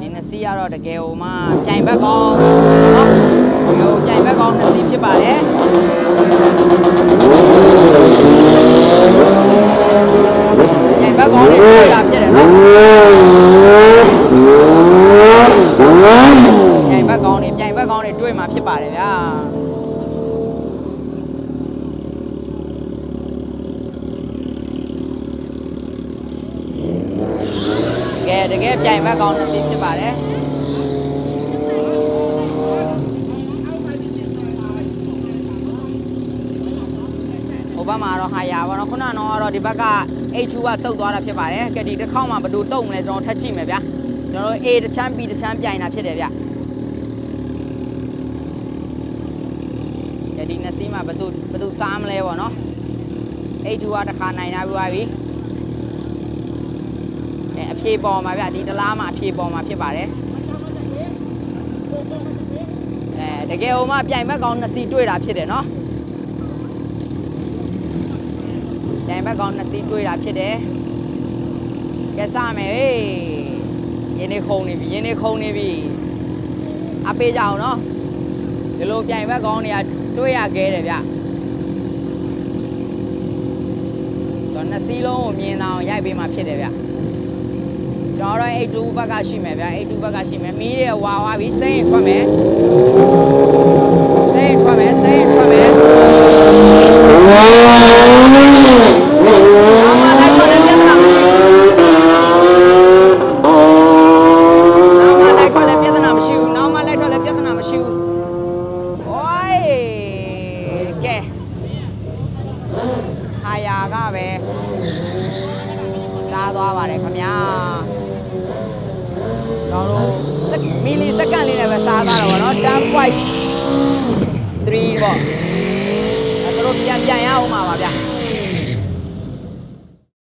ဒီနစီကတော့တကယ်ဟိုမှပြိုင်ဘက်ကောင်းနော်ဟိုပြိုင်ဘက်ကောင်းနစီဖြစ်ပါတယ်ပြိုင်ဘက်ကောင်းတွေတွေ့တာဖြစ်တယ်နော်ပြိုင်ဘက်ကောင်းတွေပြိုင်ဘက်ကောင်းတွေတွေ့မှာဖြစ်ပါတယ်ဗျာ တကယ်တကယ်ပြိုင်ဘက်ကောင်းနစီဖြစ်ပါတယ်ဟိုဘက်မှာတော့ဟာယာပါတော့ခုနကတော့ဒီဘက်က H2 ကတုတ်သွားတာဖြစ်ပါတယ်ကဲဒီတစ်ခေါက်မှဘယ်လိုတုတ်မလဲကျွန်တော်ထပ်ကြည့်မယ်ဗျာကျွန်တော်တို့ A တစ်ချမ်း B တစ်ချမ်းပြိုင်တာဖြစ်တယ်ဗျကဲဒီနှစ်စီးမှာဘယ်သူဘယ်သူစားမလဲပေါ့နော် H2 ကတစ်ခါနိုင်လာပြီးသွားပြီ အဲအဖြေပေါ်မှာဗျဒီတစ်လားမှာအဖြေပေါ်မှာဖြစ်ပါတယ်အဲတကယ်ဟိုမှပြိုင်ဘက်ကောင်းနှစ်စီးတွေ့တာဖြစ်တယ်နော်ကြိုင်ဘက်ကောင်နှစ်စီးတွေ့တာဖြစ်တယ်။ကဲစမယ်ဟေးရင်းနေခုံနေပြီရင်းနေခုံနေပြီအပေးကြအောင်နော်ဒီလိုကြိုင်ဘက်ကောင်တွေကတွေ့ရခဲ့တယ်ဗျတော့နှစ်စီးလုံးကိုမြင်အောင်ရိုက်ပေးမှဖြစ်တယ်ဗျ ကျွန်တော်တို့82ဘက်ကရှိမယ်ဗျာ82ဘက်ကရှိမယ်မီးတွေဝါဝါပြီးစိမ့်ခွတ်မယ်စိမ့်ခွတ်မယ်စိမ့်ခွတ်မယ်ခါယာကပဲစားသွားပါတယ်ခမညာ န့်လေးနဲ့ပဲစားသွားတော့ဗောနော်10.3ပေါ့အဲတို့ပြန်ပြန်ရအောင်ပါပါဗျာ